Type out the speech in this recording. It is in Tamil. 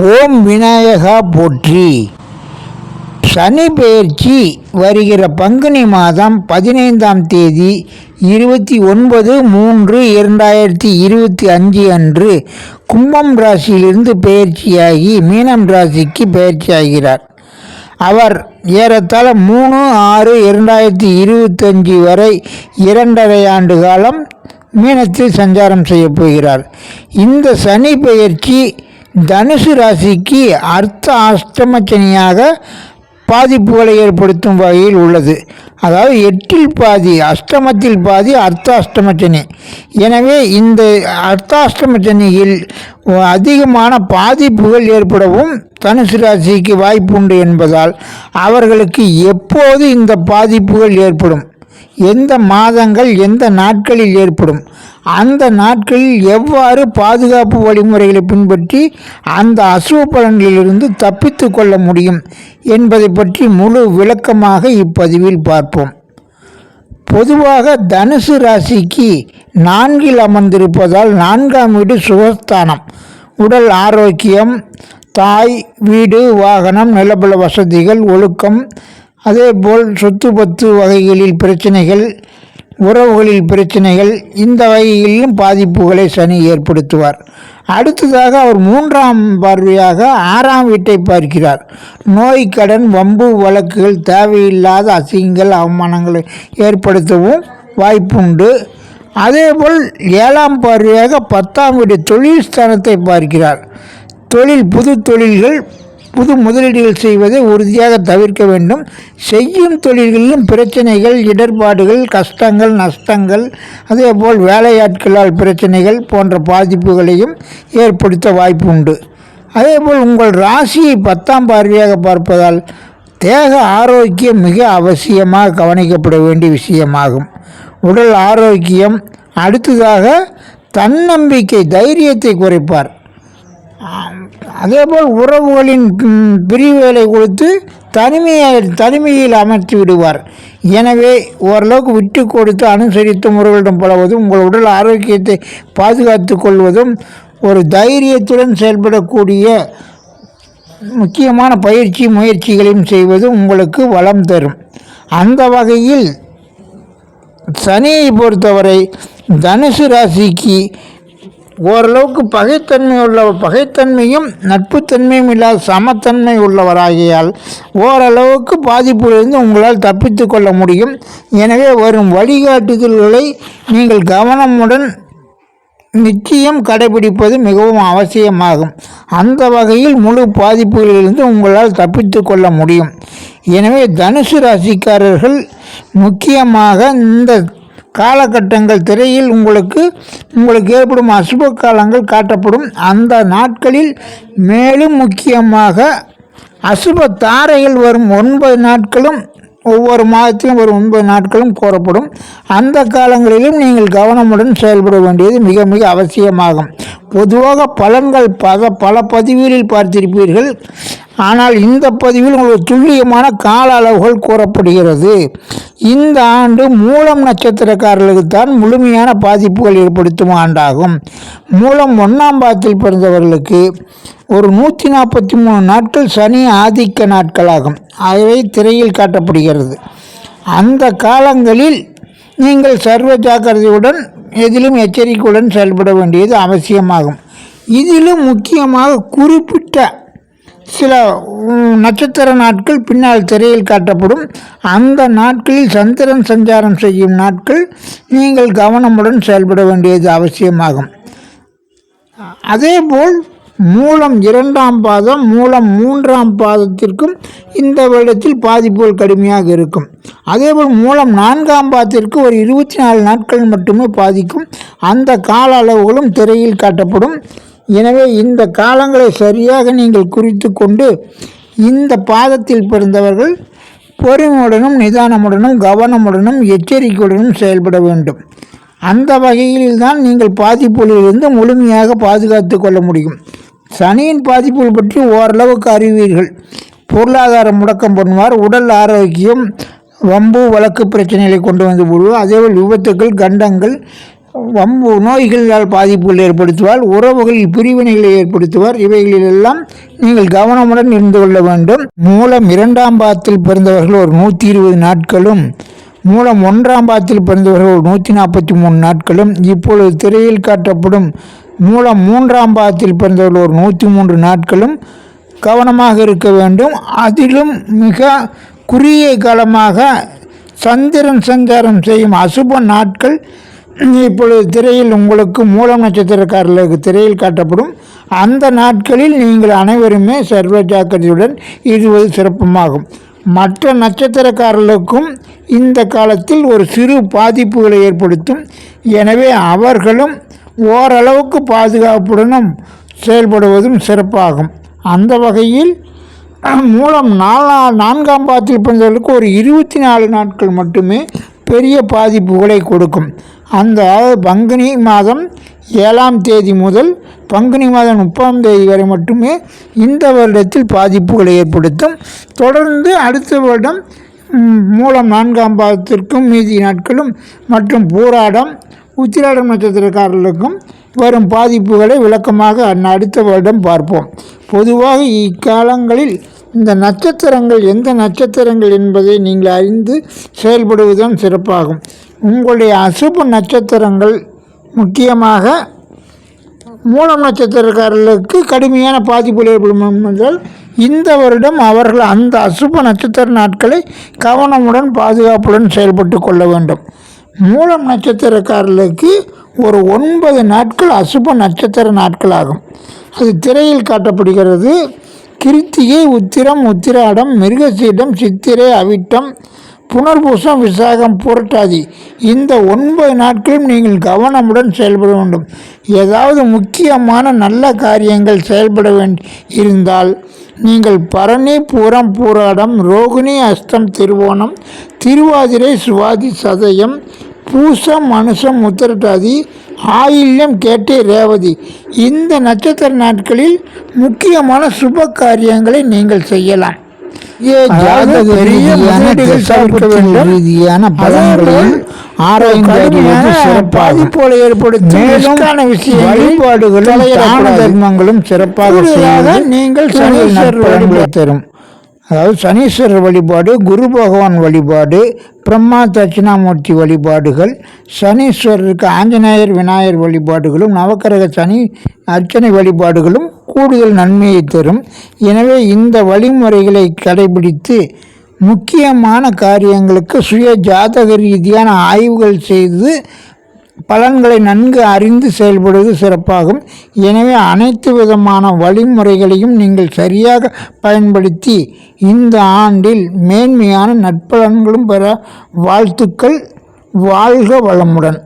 ஓம் விநாயகா போற்றி. சனி பெயர்ச்சி வருகிற பங்குனி மாதம் பதினைந்தாம் தேதி இருபத்தி ஒன்பது மூன்று இரண்டாயிரத்தி இருபத்தி அஞ்சு அன்று கும்பம் ராசியிலிருந்து பெயர்ச்சியாகி மீனம் ராசிக்கு பெயர்ச்சியாகிறார். அவர் ஏறத்தாழ மூணு ஆறு இரண்டாயிரத்தி இருபத்தஞ்சி வரை இரண்டரை ஆண்டு காலம் மீனத்தில் சஞ்சாரம் செய்யப் போகிறார். இந்த சனி பெயர்ச்சி தனுசு ராசிக்கு அர்த்த அஷ்டம சனியாக பாதிப்புகளை ஏற்படுத்தும் வகையில் உள்ளது. அதாவது எட்டில் பாதி அஷ்டமத்தில் பாதி அர்த்தாஷ்டமச்சனி எனவே இந்த அர்த்தாஷ்டம சனியில் அதிகமான பாதிப்புகள் ஏற்படவும் தனுசு ராசிக்கு வாய்ப்புண்டு என்பதால் அவர்களுக்கு எப்போது இந்த பாதிப்புகள் ஏற்படும்? எந்த மாதங்கள் எந்த நாட்களில் ஏற்படும்? அந்த நாட்களில் எவ்வாறு பாதுகாப்பு வழிமுறைகளை பின்பற்றி அந்த அசுவ பலன்களிலிருந்து தப்பித்து கொள்ள முடியும் என்பதை பற்றி முழு விளக்கமாக இப்பதிவில் பார்ப்போம். பொதுவாக தனுசு ராசிக்கு நான்கில் அமர்ந்திருப்பதால் நான்காம் வீடு சுகஸ்தானம். உடல் ஆரோக்கியம் தாய் வீடு வாகனம் நிலபல வசதிகள் ஒழுக்கம் அதேபோல் சொத்து பத்து வகைகளில் பிரச்சனைகள் உறவுகளில் பிரச்சனைகள் இந்த வகையிலும் பாதிப்புகளை சனி ஏற்படுத்துவார். அடுத்ததாக அவர் மூன்றாம் பார்வையாக ஆறாம் வீட்டை பார்க்கிறார். நோய் கடன் வம்பு வழக்குகள் தேவையில்லாத அசிங்கங்கள் அவமானங்களை ஏற்படுத்தவும் வாய்ப்புண்டு. அதேபோல் ஏழாம் பார்வையாக பத்தாம் வீடு தொழில் ஸ்தானத்தை பார்க்கிறார். தொழில் புது தொழில்கள் புது முதலீடுகள் செய்வதை உறுதியாக தவிர்க்க வேண்டும். செய்யும் தொழில்களிலும் பிரச்சனைகள் இடர்பாடுகள் கஷ்டங்கள் நஷ்டங்கள் அதேபோல் வேலையாட்களால் பிரச்சனைகள் போன்ற பாதிப்புகளையும் ஏற்படுத்த வாய்ப்பு உண்டு அதேபோல் உங்கள் ராசியை பத்தாம் பார்வையாக பார்ப்பதால் தேக ஆரோக்கியம் மிக அவசியமாக கவனிக்கப்பட வேண்டிய விஷயமாகும். உடல் ஆரோக்கியம் அடுத்ததாக தன்னம்பிக்கை தைரியத்தை குறைப்பார். அதேபோல் உறவுகளின் பிரிவுகளை கொடுத்து தனிமையை தனிமையில் அமர்த்தி விடுவார். எனவே ஓரளவுக்கு விட்டு கொடுத்து அனுசரித்து முறைகளிடம் பழவதும் உங்கள் உடல் ஆரோக்கியத்தை பாதுகாத்து கொள்வதும் ஒரு தைரியத்துடன் செயல்படக்கூடிய முக்கியமான பயிற்சி முயற்சிகளையும் செய்வது உங்களுக்கு வளம் தரும். அந்த வகையில் சனியை பொறுத்தவரை தனுசு ராசிக்கு ஓரளவுக்கு பகைத்தன்மை உள்ள பகைத்தன்மையும் நட்புத்தன்மையும் இல்லாத சமத்தன்மை உள்ளவராகியால் ஓரளவுக்கு பாதிப்பிலிருந்து உங்களால் தப்பித்து கொள்ள முடியும். எனவே வரும் வழிகாட்டுதல்களை நீங்கள் கவனமுடன் நிச்சயம் கடைபிடிப்பது மிகவும் அவசியமாகும். அந்த வகையில் முழு பாதிப்புகளிலிருந்து உங்களால் தப்பித்து கொள்ள முடியும். எனவே தனுசு ராசிக்காரர்கள் முக்கியமாக இந்த காலகட்டங்கள் திரையில் உங்களுக்கு உங்களுக்கு ஏற்படும் அசுப காலங்கள் காட்டப்படும். அந்த நாட்களில் மேலும் முக்கியமாக அசுப தாரையில் வரும் ஒன்பது நாட்களும் ஒவ்வொரு மாதத்திலும் ஒரு ஒன்பது நாட்களும் கூறப்படும் அந்த காலங்களிலும் நீங்கள் கவனமுடன் செயல்பட வேண்டியது மிக மிக அவசியமாகும். பொதுவாக பலன்கள் பல பல பதிவுகளில் பார்த்திருப்பீர்கள். ஆனால் இந்த பதிவில் உங்களுக்கு துல்லியமான கால அளவுகள் கூறப்படுகிறது. இந்த ஆண்டு மூலம் நட்சத்திரக்காரர்களுக்கு தான் முழுமையான பாதிப்புகள் ஏற்படுத்தும் ஆண்டாகும். மூலம் ஒன்றாம் பாதத்தில் பிறந்தவர்களுக்கு ஒரு நூற்றி நாற்பத்தி மூணு நாட்கள் சனி ஆதிக்க நாட்களாகும். அவை திரையில் காட்டப்படுகிறது. அந்த காலங்களில் நீங்கள் சர்வ ஜாக்கிரதையுடன் எதிலும் எச்சரிக்கையுடன் செயல்பட வேண்டியது அவசியமாகும். இதிலும் முக்கியமாக குறிப்பிட்ட சில நட்சத்திர நாட்கள் பின்னால் திரையில் காட்டப்படும். அந்த நாட்களில் சந்திரன் சஞ்சாரம் செய்யும் நாட்கள் நீங்கள் கவனமுடன் செயல்பட வேண்டியது அவசியமாகும். அதேபோல் மூலம் இரண்டாம் பாதம் மூலம் மூன்றாம் பாதத்திற்கும் இந்த வருடத்தில் பாதிப்புகள் கடுமையாக இருக்கும். அதேபோல் மூலம் நான்காம் பாதத்திற்கு ஒரு இருபத்தி நாலு நாட்கள் மட்டுமே பாதிக்கும். அந்த கால அளவுகளும் திரையில் காட்டப்படும். எனவே இந்த காலங்களை சரியாக நீங்கள் குறித்து கொண்டு இந்த பாதத்தில் பிறந்தவர்கள் பொறுமையுடனும் நிதானமுடனும் கவனமுடனும் எச்சரிக்கையுடனும் செயல்பட வேண்டும். அந்த வகையில் தான் நீங்கள் பாதிப்புகளிலிருந்து முழுமையாக பாதுகாத்து கொள்ள முடியும். சனியின் பாதிப்புகள் பற்றி ஓரளவுக்கு அறிவீர்கள். பொருளாதார முடக்கம் பண்ணுவார். உடல் ஆரோக்கியம் வம்பு வழக்கு பிரச்சனைகளை கொண்டு வந்து விடுவோம் அதேபோல் விபத்துக்கள் கண்டங்கள் வம்பு நோய்களால் பாதிப்புகள் ஏற்படுத்துவார் உறவுகளில் பிரிவினைகளை ஏற்படுத்துவார். இவைகளிலெல்லாம் நீங்கள் கவனமுடன் இருந்து கொள்ள வேண்டும். மூலம் இரண்டாம் பாதத்தில் பிறந்தவர்கள் ஒரு நூற்றி இருபது நாட்களும் மூலம் ஒன்றாம் பாதத்தில் பிறந்தவர்கள் ஒரு நூற்றி நாற்பத்தி மூணு நாட்களும் இப்பொழுது திரையில் காட்டப்படும் மூலம் மூன்றாம் பாதத்தில் பிறந்தவர்கள் ஒரு நூற்றி மூன்று நாட்களும் கவனமாக இருக்க வேண்டும். அதிலும் மிக குறுகிய காலமாக சந்திரன் சஞ்சாரம் செய்யும் அசுப நாட்கள் இப்பொழுது திரையில் உங்களுக்கு மூலம் நட்சத்திரக்காரர்களுக்கு திரையில் காட்டப்படும் அந்த நாட்களில் நீங்கள் அனைவருமே சர்வ ஜாக்கிரதையுடன் இருவது சிறப்பமாகும். மற்ற நட்சத்திரக்காரர்களுக்கும் இந்த காலத்தில் ஒரு சிறு பாதிப்புகளை ஏற்படுத்தும். எனவே அவர்களும் ஓரளவுக்கு பாதுகாப்புடனும் செயல்படுவதும் சிறப்பாகும். அந்த வகையில் மூலம் நாலா நான்காம் பாத்தில் பிறந்தவர்களுக்கு ஒரு இருபத்தி நாலு நாட்கள் மட்டுமே பெரிய பாதிப்புகளை கொடுக்கும். அந்த பங்குனி மாதம் ஏழாம் தேதி முதல் பங்குனி மாதம் முப்பதாம் தேதி வரை மட்டுமே இந்த வருடத்தில் பாதிப்புகளை ஏற்படுத்தும். தொடர்ந்து அடுத்த வருடம் மூலம் நான்காம் பாதத்திற்கும் மீதி நாட்களும் மற்றும் பூராடம் உத்திராடம் நட்சத்திரக்காரர்களுக்கும் வரும் பாதிப்புகளை விளக்கமாக அடுத்த வருடம் பார்ப்போம். பொதுவாக இக்காலங்களில் இந்த நட்சத்திரங்கள் எந்த நட்சத்திரங்கள் என்பதை நீங்கள் அறிந்து செயல்படுவதுதான் சிறப்பாகும். உங்களுடைய அசுப நட்சத்திரங்கள் முக்கியமாக மூலம் நட்சத்திரக்காரர்களுக்கு கடுமையான பாதிப்புகள் ஏற்படும் என்றால் இந்த வருடம் அவர்கள் அந்த அசுப நட்சத்திர நாட்களை கவனமுடன் பாதுகாப்புடன் செயல்பட்டு கொள்ள வேண்டும். மூலம் நட்சத்திரக்காரர்களுக்கு ஒரு ஒன்பது நாட்கள் அசுப நட்சத்திர நாட்கள் ஆகும் அது திரையில் காட்டப்படுகிறது. கிருத்திகை உத்திரம் உத்திராடம் மிருகசீடம் சித்திரை அவிட்டம் புனர்பூசம் விசாகம் புரட்டாதி. இந்த ஒன்பது நாட்களும் நீங்கள் கவனமுடன் செயல்பட வேண்டும். ஏதாவது முக்கியமான நல்ல காரியங்கள் செயல்பட வேண்டி இருந்தால் நீங்கள் பரணி பூரம் பூராடம் ரோகிணி அஸ்தம் திருவோணம் திருவாதிரை சுவாதி சதயம் பூசம் மனுஷம் உத்திரட்டாதி ஆயில்யம் கேட்டே ரேவதி. இந்த நட்சத்திர நாட்களில் முக்கியமான சுப காரியங்களை நீங்கள் செய்யலாம். ரீதியான பலன்களையும் பாதிப்புகளை ஏற்படுத்தும். விஷயங்களில் வழிபாடுகளும் தான. தர்மங்களும் சிறப்பாக செய்வது நீங்கள் சனீஸ்வரர் தரும். அதாவது சனீஸ்வரர் வழிபாடு குரு பகவான் வழிபாடு பிரம்மா தட்சிணாமூர்த்தி வழிபாடுகள் சனீஸ்வரருக்கு ஆஞ்சநேயர் விநாயகர் வழிபாடுகளும் நவக்கிரக சனி அர்ச்சனை வழிபாடுகளும் கூடுதல் நன்மையை தரும். எனவே இந்த வழிமுறைகளை கடைபிடித்து முக்கியமான காரியங்களுக்கு சுய ஜாதக ரீதியான ஆய்வுகள் செய்து பலன்களை நன்கு அறிந்து செயல்படுவது சிறப்பாகும். எனவே அனைத்து விதமான வழிமுறைகளையும் நீங்கள் சரியாக பயன்படுத்தி இந்த ஆண்டில் மேன்மையான நற்பலன்களும் பெற வாழ்த்துக்கள். வாழ்க வளமுடன்.